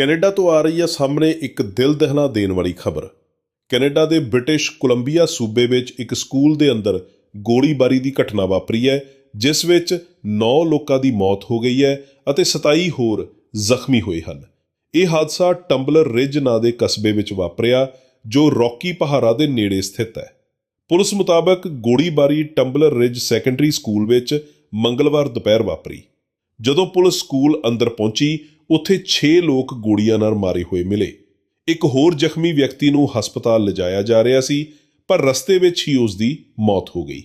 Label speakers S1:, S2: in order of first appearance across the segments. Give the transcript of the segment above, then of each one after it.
S1: Canada ਤੋਂ ਆ ਰਹੀ ਹੈ ਸਾਹਮਣੇ ਇੱਕ ਦਿਲ ਦਹਿਲਾ ਦੇਣ ਵਾਲੀ ਖਬਰ। ਕੈਨੇਡਾ ਦੇ ਬ੍ਰਿਟਿਸ਼ ਕੋਲੰਬੀਆ ਸੂਬੇ ਵਿੱਚ ਇੱਕ ਸਕੂਲ ਦੇ ਅੰਦਰ ਗੋਲੀਬਾਰੀ ਦੀ ਘਟਨਾ ਵਾਪਰੀ ਹੈ, ਜਿਸ ਵਿੱਚ 9 ਲੋਕਾਂ ਦੀ ਮੌਤ ਹੋ ਗਈ ਹੈ ਅਤੇ 27 ਹੋਰ ਜ਼ਖਮੀ ਹੋਏ ਹਨ। ਇਹ ਹਾਦਸਾ ਟੰਬਲਰ ਰਿਜ ਨਾਂ ਦੇ ਕਸਬੇ ਵਿੱਚ ਵਾਪਰਿਆ, ਜੋ ਰੌਕੀ ਪਹਾੜਾਂ ਦੇ ਨੇੜੇ ਸਥਿਤ ਹੈ। ਪੁਲਿਸ ਮੁਤਾਬਕ ਗੋਲੀਬਾਰੀ ਟੰਬਲਰ ਰਿਜ ਸੈਕੰਡਰੀ ਸਕੂਲ ਵਿੱਚ ਮੰਗਲਵਾਰ ਦੁਪਹਿਰ ਵਾਪਰੀ। ਜਦੋਂ ਪੁਲਿਸ ਸਕੂਲ ਅੰਦਰ ਪਹੁੰਚੀ, ਉੱਥੇ 6 ਲੋਕ ਗੋਲੀਆਂ ਨਾਲ ਮਾਰੇ ਹੋਏ ਮਿਲੇ। ਇੱਕ ਹੋਰ ਜ਼ਖਮੀ ਵਿਅਕਤੀ ਨੂੰ ਹਸਪਤਾਲ ਲਿਜਾਇਆ ਜਾ ਰਿਹਾ ਸੀ, ਪਰ ਰਸਤੇ ਵਿੱਚ ਹੀ ਉਸ ਦੀ ਮੌਤ ਹੋ ਗਈ।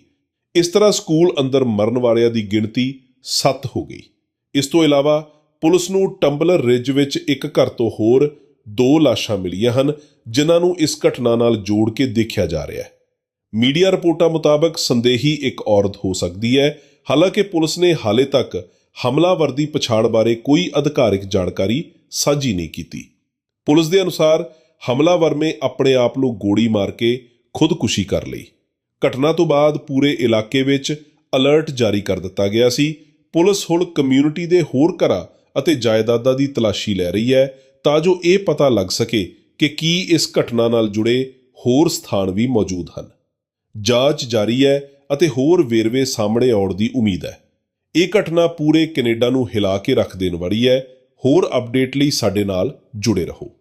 S1: ਇਸ ਤਰ੍ਹਾਂ ਸਕੂਲ ਅੰਦਰ ਮਰਨ ਵਾਲਿਆਂ ਦੀ ਗਿਣਤੀ 7 ਹੋ ਗਈ। ਇਸ ਤੋਂ ਇਲਾਵਾ ਪੁਲਿਸ ਨੂੰ ਟੰਬਲਰ ਰਿਜ ਵਿੱਚ ਇੱਕ ਘਰ ਤੋਂ ਹੋਰ ਦੋ ਲਾਸ਼ਾਂ ਮਿਲੀਆਂ ਹਨ, ਜਿਨ੍ਹਾਂ ਨੂੰ ਇਸ ਘਟਨਾ ਨਾਲ ਜੋੜ ਕੇ ਦੇਖਿਆ ਜਾ ਰਿਹਾ ਹੈ। ਮੀਡੀਆ ਰਿਪੋਰਟਾਂ ਮੁਤਾਬਕ ਸੰਦੇਹੀ ਇੱਕ ਔਰਤ ਹੋ ਸਕਦੀ ਹੈ। ਹਾਲਾਂਕਿ ਪੁਲਿਸ ਨੇ ਹਾਲੇ ਤੱਕ ਹਮਲਾਵਰ ਦੀ ਪਛਾਣ ਬਾਰੇ ਕੋਈ ਅਧਿਕਾਰਿਕ ਜਾਣਕਾਰੀ ਸਾਂਝੀ ਨਹੀਂ ਕੀਤੀ। ਪੁਲਿਸ ਦੇ ਅਨੁਸਾਰ ਹਮਲਾਵਰ ਨੇ ਆਪਣੇ ਆਪ ਨੂੰ ਗੋਲੀ ਮਾਰ ਕੇ ਖੁਦਕੁਸ਼ੀ ਕਰ ਲਈ। ਘਟਨਾ ਤੋਂ ਬਾਅਦ ਪੂਰੇ ਇਲਾਕੇ ਵਿੱਚ ਅਲਰਟ ਜਾਰੀ ਕਰ ਦਿੱਤਾ ਗਿਆ ਸੀ। ਪੁਲਿਸ ਹੁਣ ਕਮਿਊਨਿਟੀ ਦੇ ਹੋਰ ਘਰਾਂ ਅਤੇ ਜਾਇਦਾਦਾਂ ਦੀ ਤਲਾਸ਼ੀ ਲੈ ਰਹੀ ਹੈ ਤਾਂ ਜੋ ਇਹ ਪਤਾ ਲੱਗ ਸਕੇ ਕਿ ਕੀ ਇਸ ਘਟਨਾ ਨਾਲ ਜੁੜੇ ਹੋਰ ਸਥਾਨ ਵੀ ਮੌਜੂਦ ਹਨ। ਜਾਂਚ ਜਾਰੀ ਹੈ ਅਤੇ ਹੋਰ ਵੇਰਵੇ ਸਾਹਮਣੇ ਆਉਣ ਦੀ ਉਮੀਦ ਹੈ। ਇਹ ਘਟਨਾ ਪੂਰੇ ਕੈਨੇਡਾ ਨੂੰ ਹਿਲਾ ਕੇ ਰੱਖ ਦੇਣ ਵਾਲੀ ਹੈ। ਹੋਰ ਅਪਡੇਟ ਲਈ ਸਾਡੇ ਨਾਲ ਜੁੜੇ ਰਹੋ।